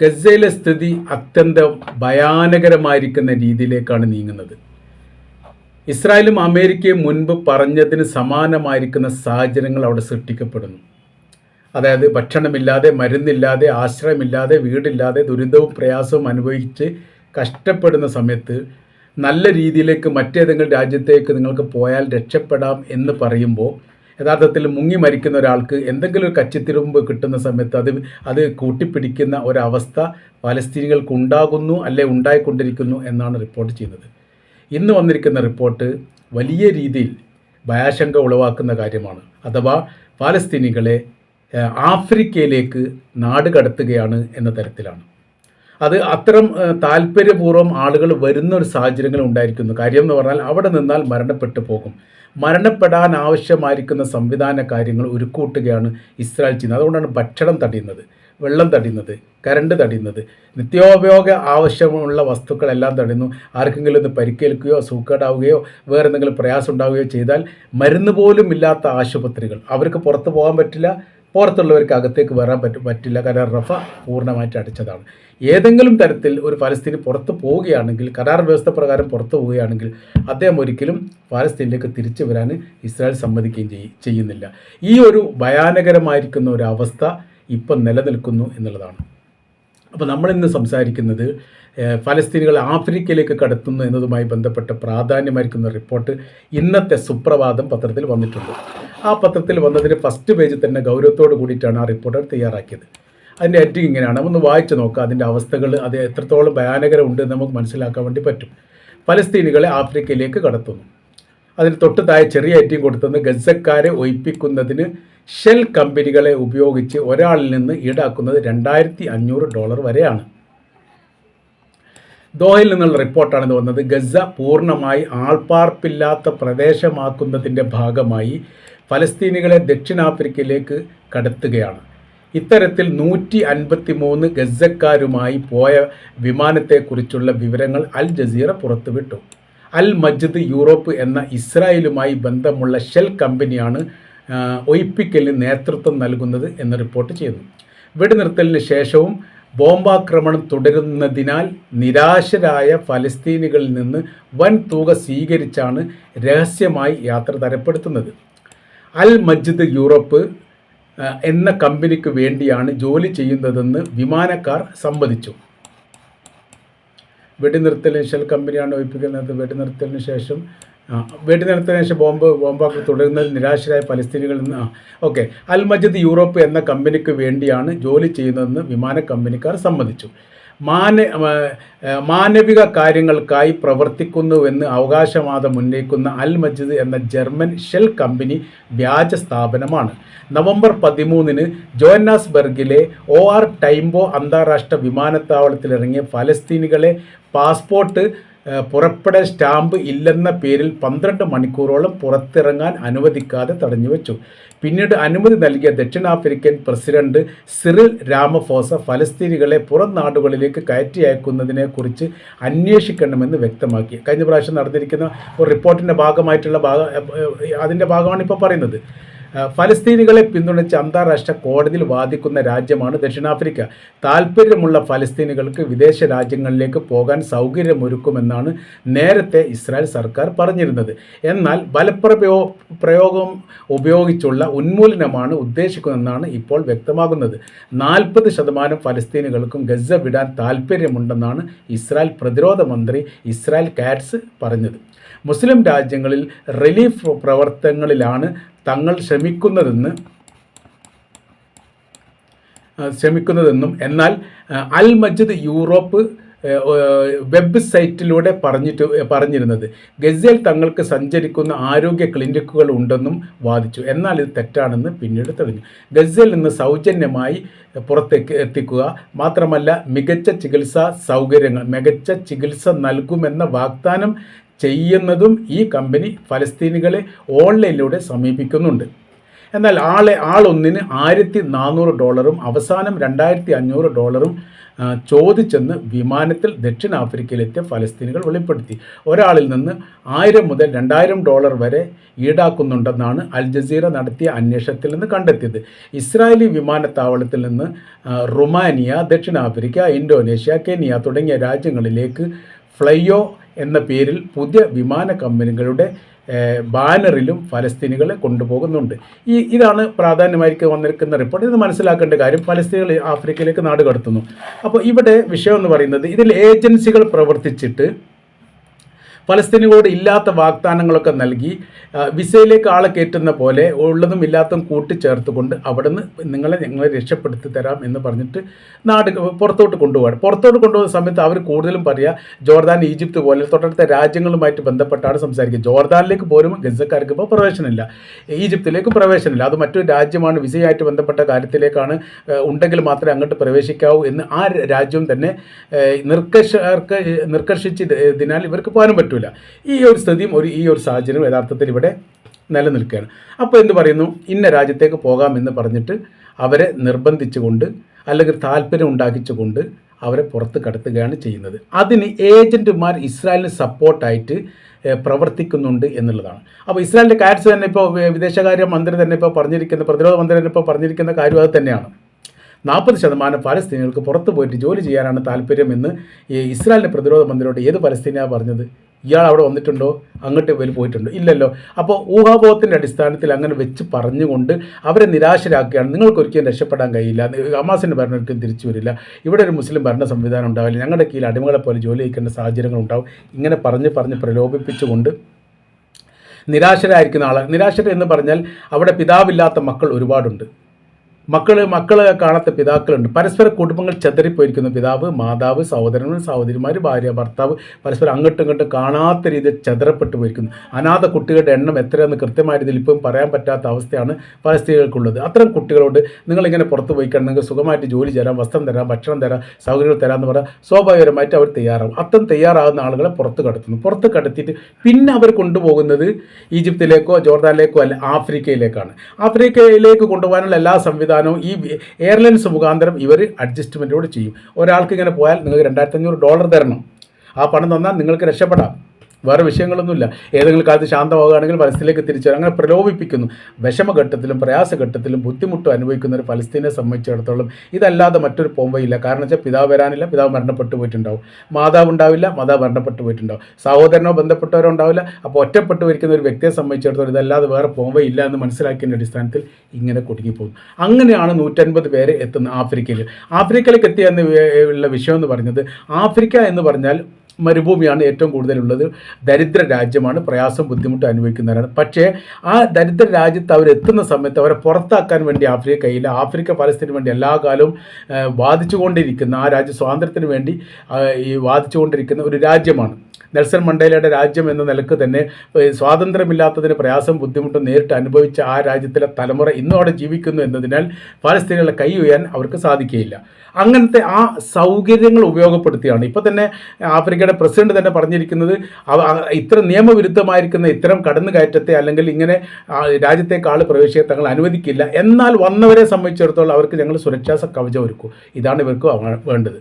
ഗസയിലെ സ്ഥിതി അത്യന്തം ഭയാനകരമായിരിക്കുന്ന രീതിയിലേക്കാണ് നീങ്ങുന്നത്. ഇസ്രായേലും അമേരിക്കയും മുൻപ് പറഞ്ഞതിന് സമാനമായിരിക്കുന്ന സാഹചര്യങ്ങൾ അവിടെ സൃഷ്ടിക്കപ്പെടുന്നു. അതായത് ഭക്ഷണമില്ലാതെ മരുന്നില്ലാതെ ആശ്രയമില്ലാതെ വീടില്ലാതെ ദുരിതവും പ്രയാസവും അനുഭവിച്ച് കഷ്ടപ്പെടുന്ന സമയത്ത് നല്ല രീതിയിലേക്ക് മറ്റേതെങ്കിലും രാജ്യത്തേക്ക് നിങ്ങൾക്ക് പോയാൽ രക്ഷപ്പെടാം എന്ന് പറയുമ്പോൾ യഥാർത്ഥത്തിൽ മുങ്ങി മരിക്കുന്ന ഒരാൾക്ക് എന്തെങ്കിലും ഒരു കച്ചിത്തിരുമ്പ് കിട്ടുന്ന സമയത്ത് അത് അത് കൂട്ടിപ്പിടിക്കുന്ന ഒരവസ്ഥ പലസ്തീനികൾക്ക് ഉണ്ടാകുന്നു അല്ലെ ഉണ്ടായിക്കൊണ്ടിരിക്കുന്നു എന്നാണ് റിപ്പോർട്ട് ചെയ്യുന്നത്. ഇന്ന് വന്നിരിക്കുന്ന റിപ്പോർട്ട് വലിയ രീതിയിൽ ഭയാശങ്ക ഉളവാക്കുന്ന കാര്യമാണ്. അഥവാ പാലസ്തീനികളെ ആഫ്രിക്കയിലേക്ക് നാട് കടത്തുകയാണ് എന്ന തരത്തിലാണ്. അത് അത്തരം താല്പര്യപൂർവം ആളുകൾ വരുന്ന ഒരു സാഹചര്യങ്ങൾ ഉണ്ടായിരിക്കുന്നു. കാര്യം എന്ന് പറഞ്ഞാൽ അവിടെ നിന്നാൽ മരണപ്പെട്ടു പോകും. മരണപ്പെടാൻ ആവശ്യമായിരിക്കുന്ന സംവിധാന കാര്യങ്ങൾ ഒരുക്കൂട്ടുകയാണ് ഇസ്രായേൽ ചെയ്യുന്നത്. അതുകൊണ്ടാണ് ഭക്ഷണം തടയുന്നത് വെള്ളം തടയുന്നത് കരണ്ട് തടയുന്നത്. നിത്യോപയോഗ ആവശ്യമുള്ള വസ്തുക്കളെല്ലാം തടയുന്നു. ആർക്കെങ്കിലും ഒന്ന് പരിക്കേൽക്കുകയോ സൂക്കേടാവുകയോ വേറെ എന്തെങ്കിലും പ്രയാസം ഉണ്ടാവുകയോ ചെയ്താൽ മരുന്ന് പോലും ഇല്ലാത്ത ആശുപത്രികൾ. അവർക്ക് പുറത്ത് പോകാൻ പറ്റില്ല പുറത്തുള്ളവർക്ക് അകത്തേക്ക് വരാൻ പറ്റും പറ്റില്ല. കാരണം റഫ പൂർണമായിട്ട് അടച്ചതാണ്. ഏതെങ്കിലും തരത്തിൽ ഒരു ഫലസ്തീനി പുറത്ത് പോവുകയാണെങ്കിൽ കരാർ വ്യവസ്ഥ പ്രകാരം പുറത്തു പോവുകയാണെങ്കിൽ അദ്ദേഹം ഒരിക്കലും ഫലസ്തീനിലേക്ക് തിരിച്ചു വരാൻ ഇസ്രായേൽ സമ്മതിക്കുകയും ചെയ്യുന്നില്ല. ഈ ഒരു ഭയാനകരമായിരിക്കുന്ന ഒരു അവസ്ഥ ഇപ്പം നിലനിൽക്കുന്നു എന്നുള്ളതാണ്. അപ്പോൾ നമ്മളിന്ന് സംസാരിക്കുന്നത് ഫലസ്തീനികളെ ആഫ്രിക്കയിലേക്ക് കടത്തുന്നു എന്നതുമായി ബന്ധപ്പെട്ട പ്രാധാന്യമായിരിക്കുന്ന റിപ്പോർട്ട് ഇന്നത്തെ സുപ്രഭാതം പത്രത്തിൽ വന്നിട്ടുണ്ട്. ആ പത്രത്തിൽ വന്നതിന് ഫസ്റ്റ് പേജ് തന്നെ ഗൗരവത്തോട് കൂടിയിട്ടാണ് ആ റിപ്പോർട്ടർ തയ്യാറാക്കിയത്. അതിന്റെ എഡിറ്റിംഗ് ഇങ്ങനെയാണ്. ഒന്ന് വായിച്ച് നോക്കുക അതിന്റെ അവസ്ഥകൾ അത് എത്രത്തോളം ഭയാനകരമുണ്ട് എന്ന് നമുക്ക് മനസ്സിലാക്കാൻ വേണ്ടി പറ്റും. ഫലസ്തീനികളെ ആഫ്രിക്കയിലേക്ക് കടത്തുന്നു. അതിന് തൊട്ടുതായ ചെറിയ ഐറ്റം കൊടുത്തുനിന്ന് ഗസക്കാരെ ഒഴിപ്പിക്കുന്നതിന് ഷെൽ കമ്പനികളെ ഉപയോഗിച്ച് ഒരാളിൽ നിന്ന് ഈടാക്കുന്നത് രണ്ടായിരത്തി അഞ്ഞൂറ് ഡോളർ വരെയാണ്. ദോഹയിൽ നിന്നുള്ള റിപ്പോർട്ടാണ് ഇത് വന്നത്. ഗസ പൂർണമായി ആൾപ്പാർപ്പില്ലാത്ത പ്രദേശമാക്കുന്നതിന്റെ ഭാഗമായി ഫലസ്തീനികളെ ദക്ഷിണാഫ്രിക്കയിലേക്ക് കടത്തുകയാണ്. ഇത്തരത്തിൽ നൂറ്റി അൻപത്തി മൂന്ന് ഗസക്കാരുമായി പോയ വിമാനത്തെക്കുറിച്ചുള്ള വിവരങ്ങൾ അൽ ജസീറ പുറത്തുവിട്ടു. അൽ മജ്ദ് യൂറോപ്പ് എന്ന ഇസ്രായേലുമായി ബന്ധമുള്ള ഷെൽ കമ്പനിയാണ് ഒയിപ്പിക്കലിന് നേതൃത്വം നൽകുന്നത് എന്ന് റിപ്പോർട്ട് ചെയ്യുന്നു. വെടിനിർത്തലിന് ശേഷവും ബോംബാക്രമണം തുടരുന്നതിനാൽ നിരാശരായ ഫലസ്തീനികളിൽ നിന്ന് വൻ തുക സ്വീകരിച്ചാണ് രഹസ്യമായി യാത്ര തരപ്പെടുത്തുന്നത്. അൽ മജ്ദ് യൂറോപ്പ് എന്ന കമ്പനിക്ക് വേണ്ടിയാണ് ജോലി ചെയ്യുന്നതെന്ന് വിമാനക്കാർ സമ്മതിച്ചു. വെടിനിർത്തലിന് ഷെൽ കമ്പനിയാണ് ഒഴിപ്പിക്കുന്നത്. വെടിനിർത്തലിന് ശേഷം വെടിനിർത്തലിന് ശേഷം ബോംബ് ബോംബാക്ക് തുടരുന്നതിൽ നിരാശരായ പലസ്തീനികളിൽ നിന്ന് ഓക്കെ. അൽ മജദ് യൂറോപ്പ് എന്ന കമ്പനിക്ക് വേണ്ടിയാണ് ജോലി ചെയ്യുന്നതെന്ന് വിമാന കമ്പനിക്കാർ സമ്മതിച്ചു. മാന മാനവിക കാര്യങ്ങൾക്കായി പ്രവർത്തിക്കുന്നുവെന്ന് അവകാശവാദം ഉന്നയിക്കുന്ന അൽ മജിദ് എന്ന ജർമ്മൻ ഷെൽ കമ്പനി വ്യാജ സ്ഥാപനമാണ്. നവംബർ പതിമൂന്നിന് ജോഹന്നാസ്ബർഗിലെ ഒ ആർ ടൈംബോ അന്താരാഷ്ട്ര വിമാനത്താവളത്തിലിറങ്ങിയ ഫലസ്തീനികളെ പാസ്പോർട്ട് പുറപ്പെടൽ സ്റ്റാമ്പ് ഇല്ലെന്ന പേരിൽ പന്ത്രണ്ട് മണിക്കൂറോളം പുറത്തിറങ്ങാൻ അനുവദിക്കാതെ തടഞ്ഞു വെച്ചു. പിന്നീട് അനുമതി നൽകിയ ദക്ഷിണാഫ്രിക്കൻ പ്രസിഡന്റ് സിറിൽ രാമഫോസ ഫലസ്തീനികളെ പുറം നാടുകളിലേക്ക് കയറ്റി അയക്കുന്നതിനെക്കുറിച്ച് അന്വേഷിക്കണമെന്ന് വ്യക്തമാക്കി. കഴിഞ്ഞ പ്രാവശ്യം നടന്നിരിക്കുന്ന ഒരു റിപ്പോർട്ടിന്റെ ഭാഗമായിട്ടുള്ള ഭാഗം അതിന്റെ ഭാഗമാണ് ഇപ്പോൾ പറയുന്നത്. ഫലസ്തീനികളെ പിന്തുണച്ച് അന്താരാഷ്ട്ര കോടതിയിൽ വാദിക്കുന്ന രാജ്യമാണ് ദക്ഷിണാഫ്രിക്ക. താല്പര്യമുള്ള ഫലസ്തീനികൾക്ക് വിദേശ രാജ്യങ്ങളിലേക്ക് പോകാൻ സൗകര്യമൊരുക്കുമെന്നാണ് നേരത്തെ ഇസ്രായേൽ സർക്കാർ പറഞ്ഞിരുന്നത്. എന്നാൽ ബലപ്രയോ പ്രയോഗം ഉപയോഗിച്ചുള്ള ഉന്മൂലനമാണ് ഉദ്ദേശിക്കുന്നതെന്നാണ് ഇപ്പോൾ വ്യക്തമാകുന്നത്. നാൽപ്പത് ശതമാനം ഫലസ്തീനികൾക്കും ഗസ വിടാൻ താല്പര്യമുണ്ടെന്നാണ് ഇസ്രായേൽ പ്രതിരോധ മന്ത്രി ഇസ്രായേൽ കാറ്റ്സ് പറഞ്ഞത്. മുസ്ലിം രാജ്യങ്ങളിൽ റിലീഫ് പ്രവർത്തനങ്ങളിലാണ് തങ്ങൾ ശ്രമിക്കുന്നതെന്ന് ശ്രമിക്കുന്നതെന്നും എന്നാൽ അൽ മജിദ് യൂറോപ്പ് വെബ്സൈറ്റിലൂടെ പറഞ്ഞിട്ട് പറഞ്ഞിരുന്നത്. ഗസയിൽ തങ്ങൾക്ക് സഞ്ചരിക്കുന്ന ആരോഗ്യ ക്ലിനിക്കുകൾ ഉണ്ടെന്നും വാദിച്ചു. എന്നാൽ ഇത് തെറ്റാണെന്ന് പിന്നീട് തെളിഞ്ഞു. ഗസയിൽ നിന്ന് സൗജന്യമായി പുറത്തേക്ക് എത്തിക്കുക മാത്രമല്ല മികച്ച ചികിത്സാ സൗകര്യങ്ങൾ മികച്ച ചികിത്സ നൽകുമെന്ന വാഗ്ദാനം ചെയ്യുന്നതും ഈ കമ്പനി ഫലസ്തീനികളെ ഓൺലൈനിലൂടെ സമീപിക്കുന്നുണ്ട്. എന്നാൽ ആളെ ആളൊന്നിന് ആയിരത്തി നാനൂറ് ഡോളറും അവസാനം രണ്ടായിരത്തി അഞ്ഞൂറ് ഡോളറും ചോദിച്ചെന്ന് വിമാനത്തിൽ ദക്ഷിണാഫ്രിക്കയിലെത്തിയ ഫലസ്തീനികൾ വെളിപ്പെടുത്തി. ഒരാളിൽ നിന്ന് ആയിരം മുതൽ രണ്ടായിരം ഡോളർ വരെ ഈടാക്കുന്നുണ്ടെന്നാണ് അൽ ജസീറ നടത്തിയ അന്വേഷണത്തിൽ നിന്ന് കണ്ടെത്തിയത്. ഇസ്രായേലി വിമാനത്താവളത്തിൽ നിന്ന് റുമാനിയ ദക്ഷിണാഫ്രിക്ക ഇന്തോനേഷ്യ കെനിയ തുടങ്ങിയ രാജ്യങ്ങളിലേക്ക് ഫ്ലൈയോ എന്ന പേരിൽ പുതിയ വിമാന കമ്പനികളുടെ ബാനറിലും ഫലസ്തീനികളെ കൊണ്ടുപോകുന്നുണ്ട്. ഈ ഇതാണ് പ്രാധാന്യമായിരിക്കും വന്നിരിക്കുന്ന റിപ്പോർട്ട്. ഇത് മനസ്സിലാക്കേണ്ട കാര്യം ഫലസ്തീനികൾ ആഫ്രിക്കയിലേക്ക് നാട് കടത്തുന്നു. അപ്പോൾ ഇവിടെ വിഷയം എന്ന് പറയുന്നത് ഇതിൽ ഏജൻസികൾ പ്രവർത്തിച്ചിട്ട് ഫലസ്തീനുകളോട് ഇല്ലാത്ത വാഗ്ദാനങ്ങളൊക്കെ നൽകി വിസയിലേക്ക് ആളെ കയറ്റുന്ന പോലെ ഉള്ളതും ഇല്ലാത്തതും കൂട്ടിച്ചേർത്തുകൊണ്ട് അവിടെ നിന്ന് നിങ്ങളെ ഞങ്ങളെ രക്ഷപ്പെടുത്തി തരാം എന്ന് പറഞ്ഞിട്ട് നാട് പുറത്തോട്ട് കൊണ്ടുപോകാൻ പുറത്തോട്ട് കൊണ്ടുപോകുന്ന സമയത്ത് അവർ കൂടുതലും പറയുക ജോർദാൻ ഈജിപ്ത് പോലെ തൊട്ടടുത്ത രാജ്യങ്ങളുമായിട്ട് ബന്ധപ്പെട്ടാണ് സംസാരിക്കുക. ജോർദാനിലേക്ക് പോലും ഗസക്കാർക്ക് ഇപ്പോൾ പ്രവേശനമില്ല. ഈജിപ്തിലേക്ക് പ്രവേശനമില്ല. അത് മറ്റൊരു രാജ്യമാണ്. വിസയായിട്ട് ബന്ധപ്പെട്ട കാര്യത്തിലേക്കാണ് ഉണ്ടെങ്കിൽ മാത്രമേ അങ്ങോട്ട് പ്രവേശിക്കാവൂ എന്ന് ആ രാജ്യം തന്നെ ഏഹ്, നിർക്കർഷർക്ക് നിർക്കർഷിച്ച് ഇതിനാൽ ഇവർക്ക് പോകാനും പറ്റില്ല. ഈ ഒരു സ്ഥിതിയും ഒരു ഈ ഒരു സാഹചര്യം യഥാർത്ഥത്തിൽ ഇവിടെ നിലനിൽക്കുകയാണ്. അപ്പോൾ എന്ത് പറയുന്നു? ഇന്ന രാജ്യത്തേക്ക് പോകാമെന്ന് പറഞ്ഞിട്ട് അവരെ നിർബന്ധിച്ചുകൊണ്ട് അല്ലെങ്കിൽ താല്പര്യം ഉണ്ടാക്കിച്ചുകൊണ്ട് അവരെ പുറത്ത് കടത്തുകയാണ് ചെയ്യുന്നത്. അതിന് ഏജന്റുമാർ ഇസ്രായേലിന് സപ്പോർട്ടായിട്ട് പ്രവർത്തിക്കുന്നുണ്ട് എന്നുള്ളതാണ്. അപ്പോൾ ഇസ്രായേലിന്റെ കാര്യത്തിൽ തന്നെ ഇപ്പോൾ വിദേശകാര്യ മന്ത്രി തന്നെ ഇപ്പോൾ പറഞ്ഞിരിക്കുന്ന പ്രതിരോധ മന്ത്രി തന്നെ ഇപ്പോൾ പറഞ്ഞിരിക്കുന്ന കാര്യം അത് തന്നെയാണ്. നാൽപ്പത് ശതമാനം പാലസ്തീനികൾക്ക് പുറത്തു പോയിട്ട് ജോലി ചെയ്യാനാണ് താല്പര്യമെന്ന് ഈ ഇസ്രായേലിന്റെ പ്രതിരോധ മന്ത്രിയോട് ഏത് പലസ്തീനിയാണ് പറഞ്ഞത്? ഇയാൾ അവിടെ വന്നിട്ടുണ്ടോ? അങ്ങോട്ട് ഇവർ പോയിട്ടുണ്ടോ? ഇല്ലല്ലോ. അപ്പോൾ ഊഹാബോധത്തിന്റെ അടിസ്ഥാനത്തിൽ അങ്ങനെ വെച്ച് പറഞ്ഞുകൊണ്ട് അവരെ നിരാശരാക്കുകയാണ്. നിങ്ങൾക്കൊരിക്കലും രക്ഷപ്പെടാൻ കഴിയില്ല. ഹമാസിന്റെ ഭരണം ഒരിക്കലും തിരിച്ചു വരില്ല. ഇവിടെ ഒരു മുസ്ലിം ഭരണ സംവിധാനം ഉണ്ടാവില്ല. ഞങ്ങളുടെ കീഴിൽ അടിമകളെ പോലെ ജോലി ചെയ്യിക്കേണ്ട സാഹചര്യങ്ങൾ ഉണ്ടാവും. ഇങ്ങനെ പറഞ്ഞ് പറഞ്ഞ് പ്രലോഭിപ്പിച്ചുകൊണ്ട് നിരാശരായിരിക്കുന്ന ആൾ നിരാശര എന്ന് പറഞ്ഞാൽ അവിടെ പിതാവില്ലാത്ത മക്കൾ ഒരുപാടുണ്ട്. മക്കൾ മക്കളെ കാണാത്ത പിതാക്കളുണ്ട്. പരസ്പര കുടുംബങ്ങൾ ചെതറിപ്പോയിരിക്കുന്ന. പിതാവ് മാതാവ് സഹോദരങ്ങൾ സഹോദരിമാർ ഭാര്യ ഭർത്താവ് പരസ്പരം അങ്ങോട്ടും ഇങ്ങോട്ടും കാണാത്ത രീതിയിൽ ചെതറപ്പെട്ടു പോയിരിക്കുന്നു. അനാഥ കുട്ടികളുടെ എണ്ണം എത്രയെന്ന് കൃത്യമായ രീതിയിൽ ഇപ്പം പറയാൻ പറ്റാത്ത അവസ്ഥയാണ് പലസ്തീനികൾക്കുള്ളത് അത്തരം കുട്ടികളോട് നിങ്ങളിങ്ങനെ പുറത്ത് പോയി നിങ്ങൾക്ക് സുഖമായിട്ട് ജോലി തരാം വസ്ത്രം തരാം ഭക്ഷണം തരാം സൗകര്യങ്ങൾ തരാം എന്ന് പറയാം സ്വാഭാവികമായിട്ട് അവർ തയ്യാറാവും. അത്തരം തയ്യാറാകുന്ന ആളുകളെ പുറത്ത് കടത്തുന്നു. പുറത്ത് കടത്തിയിട്ട് പിന്നെ അവർ കൊണ്ടുപോകുന്നത് ഈജിപ്തിലേക്കോ ജോർദാനിലേക്കോ അല്ല ആഫ്രിക്കയിലേക്കാണ്. ആഫ്രിക്കയിലേക്ക് കൊണ്ടുപോകാനുള്ള എല്ലാ സംവിധാനവും ഈ എയർലൈൻസ് മുഖാന്തരം ഇവർ അഡ്ജസ്റ്റ്മെന്റോട് ചെയ്യും. ഒരാൾക്ക് ഇങ്ങനെ പോയാൽ നിങ്ങൾക്ക് രണ്ടായിരത്തി അഞ്ഞൂറ് ഡോളർ തരണം. ആ പണം തന്നാൽ നിങ്ങൾക്ക് രക്ഷപ്പെടാം. വേറെ വിഷയങ്ങളൊന്നുമില്ല. ഏതെങ്കിലും കാലത്ത് ശാന്തമാവുകയാണെങ്കിൽ ഫലസ്തീനിലേക്ക് തിരിച്ചു അങ്ങനെ പ്രലോഭിപ്പിക്കുന്നു. വിഷമഘട്ടത്തിലും പ്രയാസഘട്ടത്തിലും ബുദ്ധിമുട്ടും അനുഭവിക്കുന്ന ഒരു ഫലസ്തീനെ സംബന്ധിച്ചിടത്തോളം ഇതല്ലാതെ മറ്റൊരു പോംവയില്ല കാരണം വെച്ചാൽ പിതാവ് വരാനില്ല പിതാവ് മരണപ്പെട്ടു പോയിട്ടുണ്ടാവും. മാതാവ് ഉണ്ടാവില്ല മാതാവ് മരണപ്പെട്ടു പോയിട്ടുണ്ടാവും. സഹോദരനോ ബന്ധപ്പെട്ടവരോ ഉണ്ടാവില്ല അപ്പോൾ ഒറ്റപ്പെട്ടു വരിക്കുന്ന ഒരു വ്യക്തിയെ സംബന്ധിച്ചിടത്തോളം ഇതല്ലാതെ വേറെ പോംവയില്ല എന്ന് മനസ്സിലാക്കിയതിന്റെ അടിസ്ഥാനത്തിൽ ഇങ്ങനെ കുടുങ്ങിപ്പോകുന്നു. അങ്ങനെയാണ് നൂറ്റൻപത് പേര് എത്തുന്ന ആഫ്രിക്കയിൽ ആഫ്രിക്കയിലേക്ക് എത്തിയ എന്ന് വേ- ഉള്ള വിഷയം എന്ന് പറഞ്ഞത് ആഫ്രിക്ക എന്ന് പറഞ്ഞാൽ മരുഭൂമിയാണ് ഏറ്റവും കൂടുതലുള്ളത്. ദരിദ്ര രാജ്യമാണ് പ്രയാസം ബുദ്ധിമുട്ട് അനുഭവിക്കുന്നവരാണ്. പക്ഷേ ആ ദരിദ്ര രാജ്യത്ത് അവരെത്തുന്ന സമയത്ത് അവരെ പുറത്താക്കാൻ വേണ്ടി ആഫ്രിക്ക കയ്യിൽ ആഫ്രിക്ക പലസ്തീന് വേണ്ടി എല്ലാ കാലവും വാദിച്ചുകൊണ്ടിരിക്കുന്ന ആ രാജ്യ സ്വാതന്ത്ര്യത്തിന് വേണ്ടി ഈ വാദിച്ചുകൊണ്ടിരിക്കുന്ന ഒരു രാജ്യമാണ്. നെൽസൺ മണ്ടേലയുടെ രാജ്യം എന്ന നിലയ്ക്ക് തന്നെ സ്വാതന്ത്ര്യമില്ലാത്തതിന് പ്രയാസം ബുദ്ധിമുട്ടും നേരിട്ട് അനുഭവിച്ച ആ രാജ്യത്തിലെ തലമുറ ഇന്നും അവിടെ ജീവിക്കുന്നു എന്നതിനാൽ പാലസ്തീനികളെ കൈ ഉയരാൻ അവർക്ക് സാധിക്കുകയില്ല. അങ്ങനത്തെ ആ സൗകര്യങ്ങൾ ഉപയോഗപ്പെടുത്തിയാണ്. ഇപ്പോൾ തന്നെ ആഫ്രിക്കയുടെ പ്രസിഡന്റ് തന്നെ പറഞ്ഞിരിക്കുന്നത് ഇത്ര നിയമവിരുദ്ധമായിരിക്കുന്ന ഇത്തരം കടന്നുകയറ്റത്തെ അല്ലെങ്കിൽ ഇങ്ങനെ രാജ്യത്തേക്ക് ആൾ പ്രവേശിക്കാൻ തങ്ങൾ അനുവദിക്കില്ല. എന്നാൽ വന്നവരെ സംബന്ധിച്ചിടത്തോളം അവർക്ക് ഞങ്ങൾ സുരക്ഷാ കവചം ഒരുക്കും. ഇതാണ് ഇവർക്ക് വേണ്ടത്.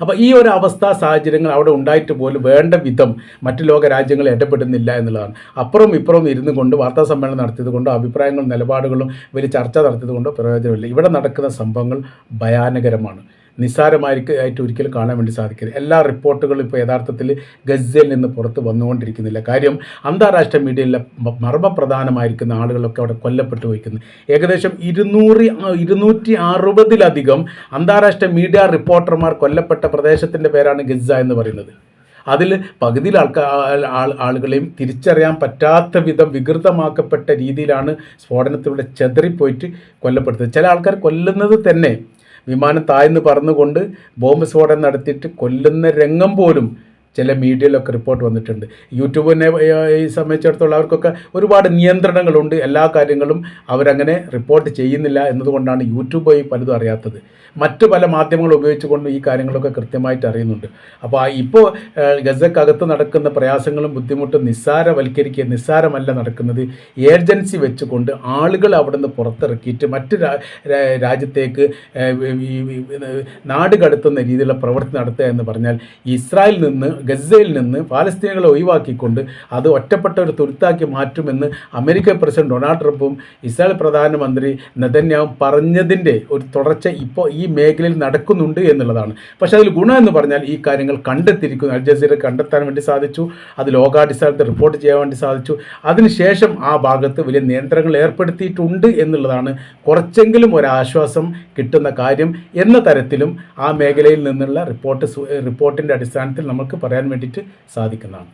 അപ്പോൾ ഈ ഒരു അവസ്ഥ സാഹചര്യങ്ങൾ അവിടെ ഉണ്ടായിട്ട് പോലും വേണ്ട വിധം മറ്റു ലോക രാജ്യങ്ങൾ ഇടപെടുന്നില്ല എന്നുള്ളതാണ്. അപ്പുറം ഇപ്പുറം ഇരുന്നു കൊണ്ട് വാർത്താ സമ്മേളനം നടത്തിയത് കൊണ്ടോ അഭിപ്രായങ്ങളും നിലപാടുകളും വലിയ ചർച്ച നടത്തിയത് കൊണ്ടോ പ്രയോജനമില്ല. ഇവിടെ നടക്കുന്ന സംഭവങ്ങൾ ഭയാനകരമാണ്. നിസ്സാരമായിരിക്കും ആയിട്ട് ഒരിക്കലും കാണാൻ വേണ്ടി സാധിക്കില്ല എല്ലാ റിപ്പോർട്ടുകളും ഇപ്പോൾ യഥാർത്ഥത്തിൽ ഗസയിൽ നിന്ന് പുറത്ത് വന്നുകൊണ്ടിരിക്കുന്നില്ല. കാര്യം അന്താരാഷ്ട്ര മീഡിയയിലെ മർമ്മപ്രധാനമായിരിക്കുന്ന ആളുകളൊക്കെ അവിടെ കൊല്ലപ്പെട്ടു വയ്ക്കുന്നു ഏകദേശം ഇരുന്നൂറ് ഇരുന്നൂറ്റി അറുപതിലധികം അന്താരാഷ്ട്ര മീഡിയ റിപ്പോർട്ടർമാർ കൊല്ലപ്പെട്ട പ്രദേശത്തിന്റെ പേരാണ് ഗസ എന്ന് പറയുന്നത്. അതിൽ പകുതിയിൽ ആൾക്കാർ ആൾ ആളുകളെയും തിരിച്ചറിയാൻ പറ്റാത്ത വിധം വികൃതമാക്കപ്പെട്ട രീതിയിലാണ് സ്ഫോടനത്തിലൂടെ ചെതറിപ്പോയിട്ട് കൊല്ലപ്പെടുന്നത്. ചില ആൾക്കാർ കൊല്ലുന്നത് തന്നെ വിമാനം താഴ്ന്ന് പറന്നുകൊണ്ട് ബോംബ് സ്ഫോടനം നടത്തിയിട്ട് കൊല്ലുന്ന രംഗം പോലും ചില മീഡിയയിലൊക്കെ റിപ്പോർട്ട് വന്നിട്ടുണ്ട്. യൂട്യൂബിനെ ഈ സംബന്ധിച്ചിടത്തോളം അവർക്കൊക്കെ ഒരുപാട് നിയന്ത്രണങ്ങളുണ്ട്. എല്ലാ കാര്യങ്ങളും അവരങ്ങനെ റിപ്പോർട്ട് ചെയ്യുന്നില്ല എന്നതുകൊണ്ടാണ് യൂട്യൂബ് വഴി പലതും അറിയാത്തത്. മറ്റു പല മാധ്യമങ്ങൾ ഉപയോഗിച്ചുകൊണ്ട് ഈ കാര്യങ്ങളൊക്കെ കൃത്യമായിട്ട് അറിയുന്നുണ്ട്. അപ്പോൾ ഇപ്പോൾ ഗസക്കകത്ത് നടക്കുന്ന പ്രയാസങ്ങളും ബുദ്ധിമുട്ടും നിസ്സാരവൽക്കരിക്കുക നിസ്സാരമല്ല നടക്കുന്നത്. ഏജൻസി വെച്ചുകൊണ്ട് ആളുകൾ അവിടെ നിന്ന് പുറത്തിറക്കിയിട്ട് മറ്റ് രാജ്യത്തേക്ക് നാട് കടത്തുന്ന രീതിയിലുള്ള പ്രവൃത്തി നടത്തുക എന്ന് പറഞ്ഞാൽ ഇസ്രായേലിൽ നിന്ന് ഗസയിൽ നിന്ന് പാലസ്തീനുകളെ ഒഴിവാക്കിക്കൊണ്ട് അത് ഒറ്റപ്പെട്ട ഒരു തുരുത്താക്കി മാറ്റുമെന്ന് അമേരിക്കൻ പ്രസിഡന്റ് ഡൊണാൾഡ് ട്രംപും ഇസ്രായേൽ പ്രധാനമന്ത്രി നെതന്യാവും പറഞ്ഞതിന്റെ ഒരു തുടർച്ച ഇപ്പോൾ ഈ മേഖലയിൽ നടക്കുന്നുണ്ട് എന്നുള്ളതാണ്. പക്ഷേ അതിൽ ഗുണം എന്ന് പറഞ്ഞാൽ ഈ കാര്യങ്ങൾ കണ്ടെത്തിയിരിക്കുന്നു. അൽ ജസീറ കണ്ടെത്താൻ വേണ്ടി സാധിച്ചു. അത് ലോകാടിസ്ഥാനത്തിൽ റിപ്പോർട്ട് ചെയ്യാൻ വേണ്ടി സാധിച്ചു. അതിനുശേഷം ആ ഭാഗത്ത് വലിയ നിയന്ത്രണങ്ങൾ ഏർപ്പെടുത്തിയിട്ടുണ്ട് എന്നുള്ളതാണ് കുറച്ചെങ്കിലും ഒരാശ്വാസം കിട്ടുന്ന കാര്യം എന്ന തരത്തിലും ആ മേഖലയിൽ നിന്നുള്ള റിപ്പോർട്ട് റിപ്പോർട്ടിന്റെ അടിസ്ഥാനത്തിൽ നമുക്ക് പറയാൻ വേണ്ടിയിട്ട് സാധിക്കുന്നതാണ്.